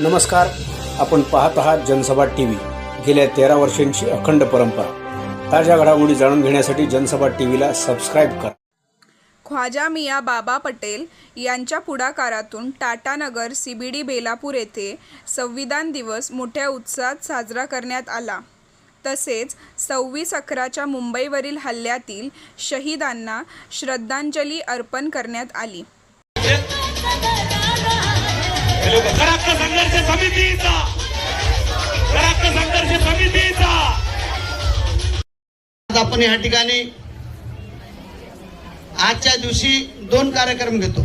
नमस्कार. आपण पाहत आहात जनसभा टी व्ही गेल्या तेरा वर्षांची अखंड परंपरा. ताज्या घडामोडी जाणून घेण्यासाठी जनसभा टी व्हीला सबस्क्राईब करा. ख्वाजा मिया बाबा पटेल यांच्या पुढाकारातून टाटानगर सीबीडी बेलापूर येथे संविधान दिवस मोठ्या उत्साहात साजरा करण्यात आला. तसेच सव्वीस अकराच्या मुंबईवरील हल्ल्यातील शहीदांना श्रद्धांजली अर्पण करण्यात आली. रक्त संघर्ष समितीचा. रक्त संघर्ष समितीचा. आज आपण या ठिकाणी आजच्या दिवशी दोन कार्यक्रम घेतो.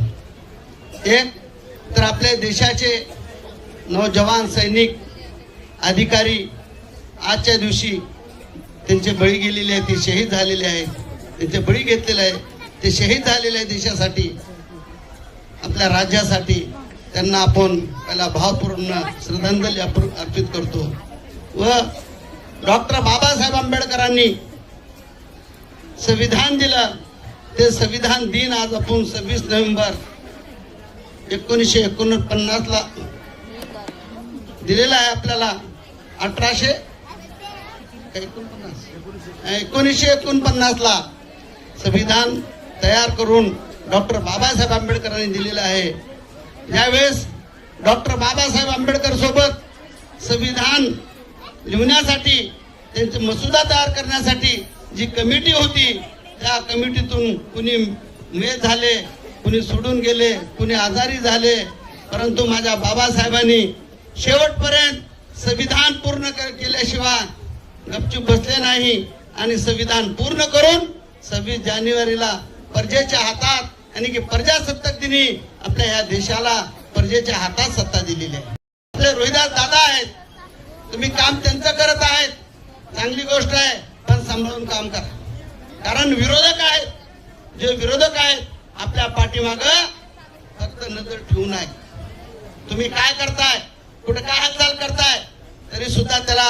एक तर आपल्या देशाचे नौजवान सैनिक अधिकारी आजच्या दिवशी त्यांचे बळी गेलेले आहेत ते शहीद झालेले आहेत. त्यांचे बळी घेतलेले आहे ते शहीद झालेले आहे देशासाठी आपल्या राज्यासाठी. त्यांना आपण पहिला भावपूर्ण श्रद्धांजली अर्पित करतो. व डॉक्टर बाबासाहेब आंबेडकरांनी संविधान दिलं. ते संविधान दिन आज आपण सव्वीस नोव्हेंबर एकोणीसशे एकोणपन्नासला दिलेला आहे आपल्याला. अठराशे एकोणपन्नास. एकोणीसशे एकोणपन्नासला संविधान तयार करून डॉक्टर बाबासाहेब आंबेडकरांनी दिलेलं आहे. यावेळेस डॉक्टर बाबासाहेब आंबेडकर सोबत संविधान लिहिण्यासाठी त्यांचे मसुदा तयार करण्यासाठी जी कमिटी होती त्या कमिटीतून कुणी मेध झाले कुणी सोडून गेले कुणी आजारी झाले परंतु माझ्या बाबासाहेबांनी शेवटपर्यंत संविधान पूर्ण कर- केल्याशिवाय गपचूप बसले नाही आणि संविधान पूर्ण करून सव्वीस जानेवारीला प्रजेच्या हातात आणि की प्रजासत्ताक दिनी आपल्या या देशाला प्रजेच्या हातात सत्ता दिलेली आहे. आपले रोहिदास दादा आहेत. तुम्ही काम त्यांचं करत आहेत. चांगली गोष्ट आहे पण सांभाळून काम करा. कारण विरोधक आहेत. जे विरोधक आहेत आपल्या पाठीमाग फक्त नजर ठेवून आहे. तुम्ही काय करताय? कुठे काय हालचाल करताय? तरी सुद्धा त्याला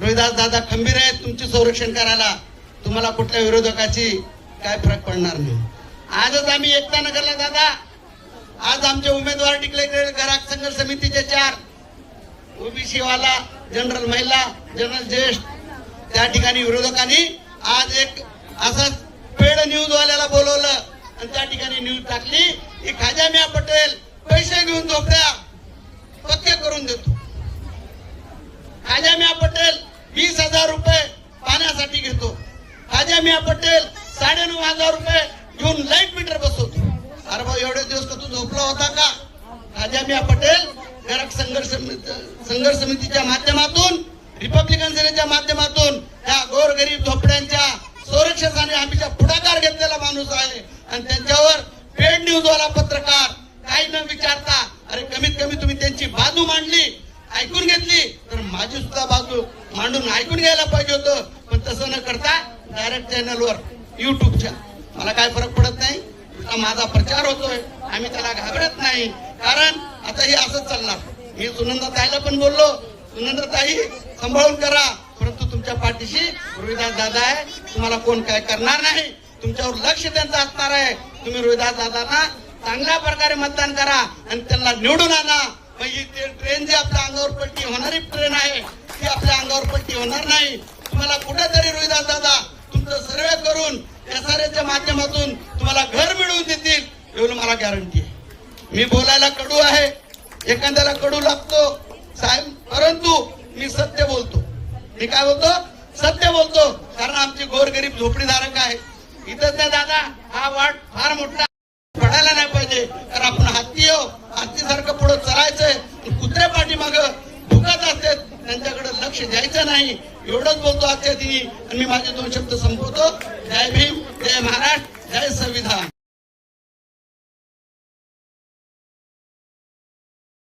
रोहिदास दादा खंबीर आहेत तुमचे संरक्षण करायला. तुम्हाला कुठल्या विरोधकाची काय फरक पडणार नाही. आजच आम्ही एकता नगरला दादा. आज आमचे उमेदवार टिकले ग्राहक संघर्ष समितीचे चार. ओबीसी वाला जनरल महिला जनरल ज्येष्ठ. त्या ठिकाणी विरोधकांनी आज एक असंच पेड न्यूज वाल्याला बोलवलं आणि त्या ठिकाणी न्यूज टाकली की खाजा मिया पटेल पैसे घेऊन झोपड्या पक्के करून देतो. खाजा मिया पटेल वीस हजार रुपये पाण्यासाठी घेतो. खाजा मिया पटेल साडेनऊ हजार रुपये घेऊन लाइट मीटर बसवतो. अरे भाऊ एवढे दिवस का तू झोपला होता का? राजामिया पटेल गरज संघर्ष संघर्ष समितीच्या माध्यमातून रिपब्लिकन सेनेच्या माध्यमातून या गोरगरीब झोपड्यांच्या संरक्षणाने आम्हीच्या पुढाकार घेतलेला माणूस आहे. आणि त्यांच्यावर पेड न्यूज वाला पत्रकार काही न विचारता अरे कमीत कमी तुम्ही त्यांची बाजू मांडली ऐकून घेतली तर माझी सुद्धा बाजू मांडून ऐकून घ्यायला पाहिजे होतं. पण तसं न करता डायरेक्ट चॅनलवर युट्यूबच्या मला काय फरक पडत नाही? उलटा माझा प्रचार होतोय. आम्ही त्याला घाबरत नाही. कारण आता हे असंच चालणार. मी सुनंदा ताईला पण बोललो. सुनंदा ताई सांभाळून करा. परंतु तुमच्या पाठीशी रोहिदास दादा आहे. तुम्हाला कोण काय करणार नाही? तुमच्यावर लक्ष त्यांचं असणार आहे. तुम्ही रोहिदास दादांना चांगल्या प्रकारे मतदान करा आणि त्यांना निवडून आणा. मग ही ते ट्रेन जी आपल्या अंगावर पट्टी होणारी ट्रेन आहे ती आपल्या अंगावर पट्टी होणार नाही. तुम्हाला कुठेतरी रोहिदास दादा तुमचं सर्वे करून एसआरएसच्या माध्यमातून तुम्हाला घर मिळवून देतील एवढं मला गॅरंटी आहे. मी बोलायला कडू आहे एखाद्याला कडू लागतो. साहेब परंतु मी सत्य बोलतो. मी काय बोलतो? सत्य बोलतो कारण आमची गोरगरीब झोपडीधारक आहे. इथंच नाही दादा हा वाट फार मोठा. पडायला नाही पाहिजे नाही एवढंच बोलतो आजच्या दिनी. आणि मी माझे दोन शब्द संपवतो. जय भीम जय महाराष्ट्र जय संविधान.